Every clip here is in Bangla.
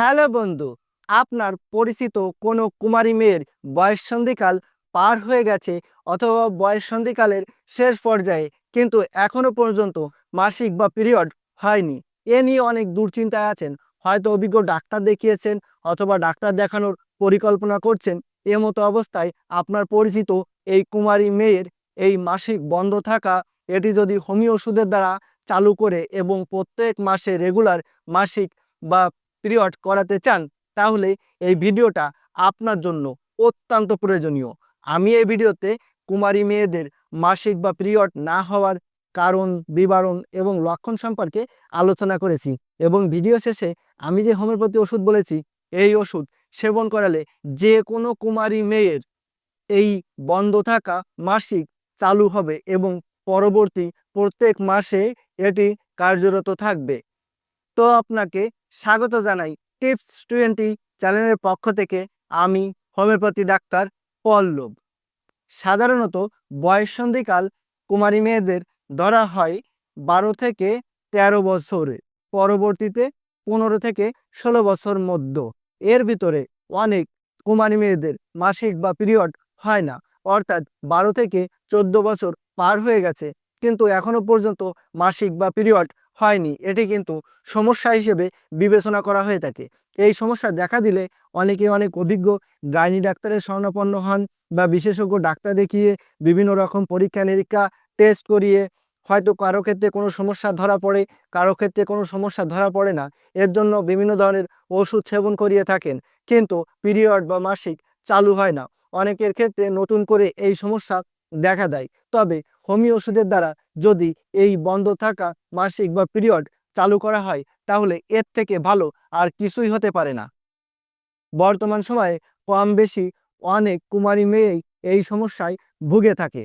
হ্যালো বন্ধু, আপনার পরিচিত কোনো কুমারী মেয়ের বয়ঃসন্ধিকাল পার হয়ে গেছে অথবা বয়ঃসন্ধিকালের শেষ পর্যায়ে, কিন্তু এখনও পর্যন্ত মাসিক বা পিরিয়ড হয়নি। এ নিয়ে অনেক দুশ্চিন্তায় আছেন। হয়তো অভিজ্ঞ ডাক্তার দেখিয়েছেন অথবা ডাক্তার দেখানোর পরিকল্পনা করছেন। এ মতো অবস্থায় আপনার পরিচিত এই কুমারী মেয়ের এই মাসিক বন্ধ থাকা, এটি যদি হোমিও ওষুধের দ্বারা চালু করে এবং প্রত্যেক মাসে রেগুলার মাসিক বা পিরিয়ড করাতে চান, তাহলে এই ভিডিওটা আপনার জন্য অত্যন্ত প্রয়োজনীয়। আমি এই ভিডিওতে কুমারী মেয়েদের মাসিক বা পিরিয়ড না হওয়ার কারণ, বিবরণ এবং লক্ষণ সম্পর্কে আলোচনা করেছি এবং ভিডিও শেষে আমি যে হোমিওপ্যাথি ওষুধ বলেছি, এই ওষুধ সেবন করালে যে কোনো কুমারী মেয়ের এই বন্ধ থাকা মাসিক চালু হবে এবং পরবর্তী প্রত্যেক মাসে এটি কার্যরত থাকবে। তো আপনাকে স্বাগত জানাই টিপস টোয়েন্টি চ্যানেলের পক্ষ থেকে আমি হোমিওপ্যাথি ডাক্তার পল্লব সাধারণত বয়ঃসন্ধিকাল কুমারী মেয়েদের ধরা হয় বারো থেকে তেরো বছরে, পরবর্তীতে পনেরো থেকে ষোলো বছর মধ্য। এর ভিতরে অনেক কুমারী মেয়েদের মাসিক বা পিরিয়ড হয় না, অর্থাৎ বারো থেকে চোদ্দ বছর পার হয়ে গেছে, কিন্তু এখনও পর্যন্ত মাসিক বা পিরিয়ড হয়নি। এটি কিন্তু সমস্যা হিসেবে বিবেচনা করা হয়ে থাকে। এই সমস্যা দেখা দিলে অনেকে অনেক অভিজ্ঞ গাইনি ডাক্তারের স্বর্ণাপন্ন হন বা বিশেষজ্ঞ ডাক্তার দেখিয়ে বিভিন্ন রকম পরীক্ষা নিরীক্ষা টেস্ট করিয়ে হয়তো কারও ক্ষেত্রে কোনো সমস্যা ধরা পড়ে, কারও ক্ষেত্রে কোনো সমস্যা ধরা পড়ে না। এর জন্য বিভিন্ন ধরনের ওষুধ সেবন করিয়ে থাকেন। কিন্তু পিরিয়ড বা মাসিক চালু হয় না। অনেকের ক্ষেত্রে নতুন করে এই সমস্যা দেখা দেয়। তবে হোমিও ওষুধের দ্বারা যদি এই বন্ধ থাকা মাসিক বা পিরিয়ড চালু করা হয়, তাহলে এর থেকে ভালো আর কিছুই হতে পারে না। বর্তমান সময়ে কম বেশি অনেক কুমারী মেয়েই এই সমস্যায় ভুগে থাকে।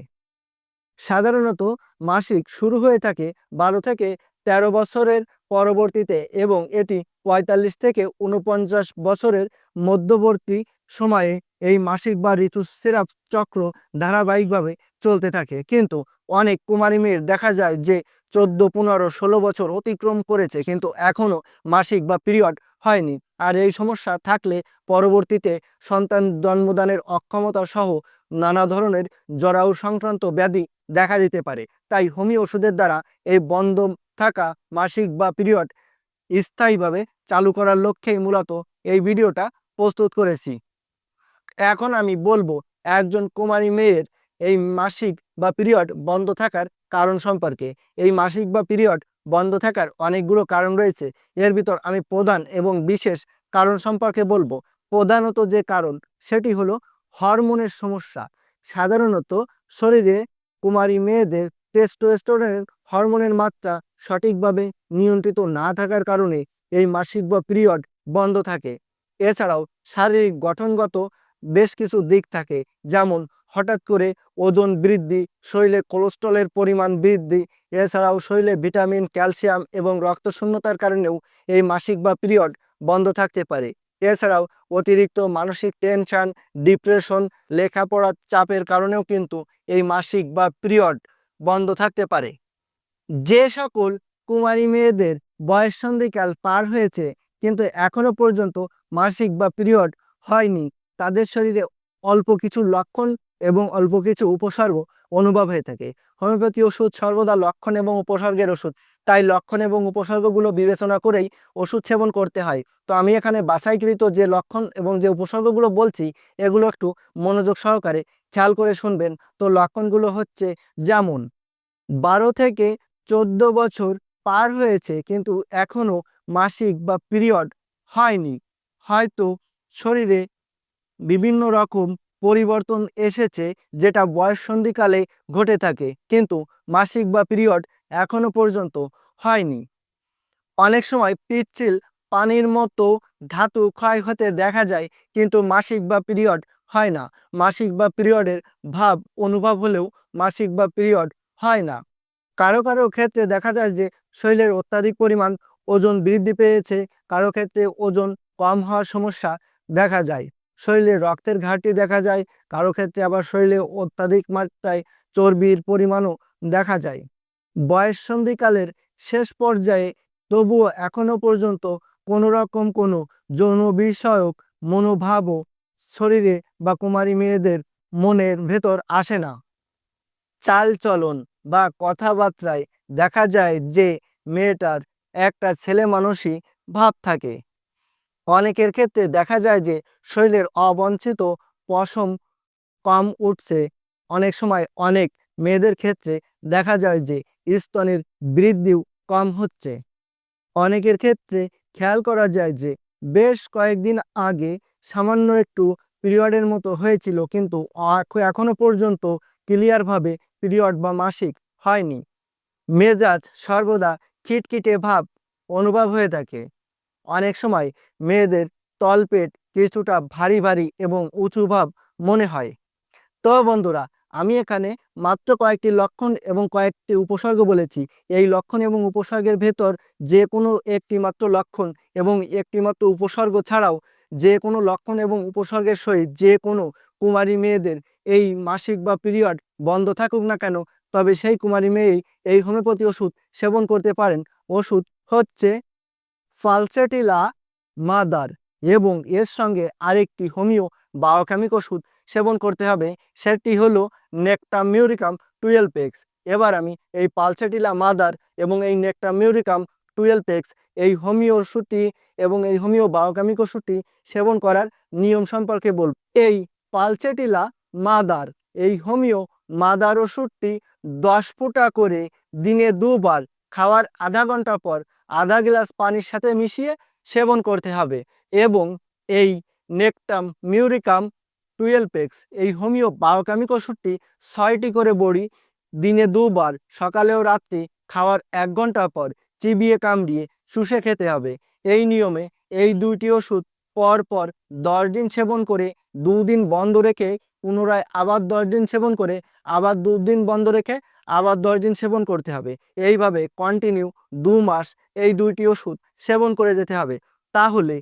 সাধারণত মাসিক শুরু হয়ে থাকে বারো থেকে ১৩ বছরের পরবর্তীতে এবং এটি পঁয়তাল্লিশ থেকে উনপঞ্চাশ বছরের মধ্যবর্তী সময়ে এই মাসিক বা ঋতুস্রাব চক্র ধারাবাহিকভাবে চলতে থাকে। কিন্তু অনেক কুমারী মেয়ের দেখা যায় যে চোদ্দ, পনেরো, ষোলো বছর অতিক্রম করেছে, কিন্তু এখনও মাসিক বা পিরিয়ড হয়নি। আর এই সমস্যা থাকলে পরবর্তীতে সন্তান জন্মদানের অক্ষমতা সহ নানা ধরনের জরায়ু সংক্রান্ত ব্যাধি দেখা দিতে পারে। তাই হোমিও ওষুধের দ্বারা এই বন্ধ থাকা মাসিক বা পিরিয়ড স্থায়ীভাবে চালু করার লক্ষ্যেই মূলত এই ভিডিওটা প্রস্তুত করেছি। এখন আমি বলব, একজন কুমারী মেয়ের এই মাসিক বা পিরিয়ড বন্ধ থাকার কারণ সম্পর্কে। এই মাসিক বা পিরিয়ড বন্ধ থাকার অনেকগুলো কারণ রয়েছে। এর ভিতর আমি প্রধান এবং বিশেষ কারণ সম্পর্কে বলব। প্রধানত যে কারণ, সেটি হলো হরমোনের সমস্যা। সাধারণত শরীরে কুমারী মেয়েদের টেস্টোস্টেরনের হরমোনের মাত্রা সঠিকভাবে নিয়ন্ত্রিত না থাকার কারণে এই মাসিক বা পিরিয়ড বন্ধ থাকে। এছাড়াও শারীরিক গঠনগত বেশ কিছু দিক থাকে। যেমন, হঠাৎ করে ওজন বৃদ্ধি, শরীরে কোলেস্ট্রলের পরিমাণ বৃদ্ধি, এছাড়াও শরীরে ভিটামিন, ক্যালসিয়াম এবং রক্তশূন্যতার কারণেও এই মাসিক বা পিরিয়ড বন্ধ থাকতে পারে। এছাড়াও অতিরিক্ত মানসিক টেনশন, ডিপ্রেশন, লেখাপড়ার চাপের কারণেও কিন্তু এই মাসিক বা পিরিয়ড বন্ধ থাকতে পারে। যে সকল কুমারী মেয়েদের বয়ঃসন্ধিকাল পার হয়েছে, কিন্তু এখনও পর্যন্ত মাসিক বা পিরিয়ড হয়নি। তাদের শরীরে অল্প কিছু লক্ষণ এবং অল্প কিছু উপসর্গ অনুভব হয়ে থাকে। হোমিওপ্যাথি ওষুধ সর্বদা লক্ষণ এবং উপসর্গের ওষুধ। তাই লক্ষণ এবং উপসর্গগুলো বিবেচনা করেই ওষুধ সেবন করতে হয়। তো আমি এখানে বাছাইকৃত যে লক্ষণ এবং যে উপসর্গগুলো বলছি, এগুলো একটু মনোযোগ সহকারে খেয়াল করে শুনবেন। তো লক্ষণগুলো হচ্ছে যেমন, বারো থেকে চোদ্দ বছর পার হয়েছে কিন্তু এখনও মাসিক বা পিরিয়ড হয়নি। হয়তো শরীরে বিভিন্ন রকম পরিবর্তন এসেছে যেটা বয়ঃসন্ধিকালে ঘটে থাকে, কিন্তু মাসিক বা পিরিয়ড এখনও পর্যন্ত হয়নি। অনেক সময় পিচ্ছিল পানির মতো ধাতু ক্ষয় হতে দেখা যায়, কিন্তু মাসিক বা পিরিয়ড হয় না। মাসিক বা পিরিয়ডের ভাব অনুভব হলেও মাসিক বা পিরিয়ড হয় না। কারও কারও ক্ষেত্রে দেখা যায় যে শরীরের অত্যাধিক পরিমাণ ওজন বৃদ্ধি পেয়েছে, কারও ক্ষেত্রে ওজন কম হওয়ার সমস্যা দেখা যায়। শরীরে রক্তের ঘাটতি দেখা যায়, কারও ক্ষেত্রে আবার শরীরে অত্যাধিক মাত্রায় চর্বির পরিমাণও দেখা যায়। বয়স সন্ধিকালের শেষ পর্যায়ে তবুও এখনও পর্যন্ত কোনো রকম কোনো যৌন বিষয়ক মনোভাবও শরীরে বা কুমারী মেয়েদের মনের ভেতর আসে না। চালচলন বা কথাবার্তায় দেখা যায় যে মেয়েটার একটা ছেলে মানুষই ভাব থাকে। অনেকের ক্ষেত্রে দেখা যায় যে শরীরের অবঞ্চিত পশম কম উঠছে। অনেক সময় অনেক মেয়েদের ক্ষেত্রে দেখা যায় যে স্তনের বৃদ্ধিও কম হচ্ছে। অনেকের ক্ষেত্রে খেয়াল করা যায় যে বেশ কয়েকদিন আগে সামান্য একটু পিরিয়ডের মতো হয়েছিল কিন্তু এখনও পর্যন্ত ক্লিয়ারভাবে পিরিয়ড বা মাসিক হয়নি। মেজাজ সর্বদা খিটখিটে ভাব অনুভব হয়ে থাকে। অনেক সময় মেয়েদের তলপেট কিছুটা ভারী ভারী এবং উঁচু ভাব মনে হয়। তো বন্ধুরা, আমি এখানে মাত্র কয়েকটি লক্ষণ এবং কয়েকটি উপসর্গ বলেছি। এই লক্ষণ এবং উপসর্গের ভেতর যে কোনো একটি মাত্র লক্ষণ এবং একটি মাত্র উপসর্গ ছাড়াও যে কোনো লক্ষণ এবং উপসর্গের সহিত যে কোনো কুমারী মেয়েদের এই মাসিক বা পিরিয়ড বন্ধ থাকুক না কেন, তবে সেই কুমারী মেয়েই এই হোমিওপ্যাথি ওষুধ সেবন করতে পারেন। ওষুধ হচ্ছে ফালসেটিলা মাদার এবং এর সঙ্গে আরেকটি হোমিও বায়োকেমিক ওষুধ সেবন করতে হবে, সেটি হলো নেকটামিউরিকাম টুয়েলভ এক্স এবার আমি এই পালসেটিলা মাদার এবং এই নেকটামিউরিকাম টুয়েলভ এক্স এই হোমিও ওষুধটি এবং এই হোমিও বায়োকেমিক ওষুধটি সেবন করার নিয়ম সম্পর্কে বলব। এই পালসেটিলা মাদার এই হোমিও মাদার ওষুধটি দশ ফোঁটা করে দিনে দুবার খাওয়ার আধা ঘণ্টা পর আধা গ্লাস পানির সাথে মিশিয়ে সেবন করতে হবে এবং এই নেকটাম মিউরিকাম টুয়েলপেক্স এই হোমিও বায়োকামিক ওষুধটি ছয়টি করে বড়ি দিনে দুবার, সকালে ও রাত্রি খাওয়ার এক ঘণ্টা পর চিবিয়ে কামড়িয়ে শুষে খেতে হবে। এই নিয়মে এই দুইটি ওষুধ পর পর দশ দিন সেবন করে দুদিন বন্ধ রেখে পুনরায় আবার দশ দিন সেবন করে আবার দুদিন বন্ধ রেখে আবার দশ দিন সেবন করতে হবে। এইভাবে কন্টিনিউ দু মাস এই দুইটি ওষুধ সেবন করে যেতে হবে। তাহলে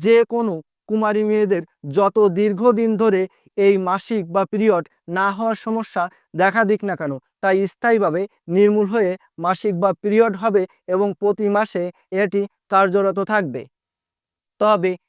যে কোনো কুমারী মেয়েদের যত দীর্ঘদিন ধরে এই মাসিক বা পিরিয়ড না হওয়ার সমস্যা দেখা দিক না কেন, তাই স্থায়ীভাবে নির্মূল হয়ে মাসিক বা পিরিয়ড হবে এবং প্রতি মাসে এটি কার্যরত থাকবে। তবে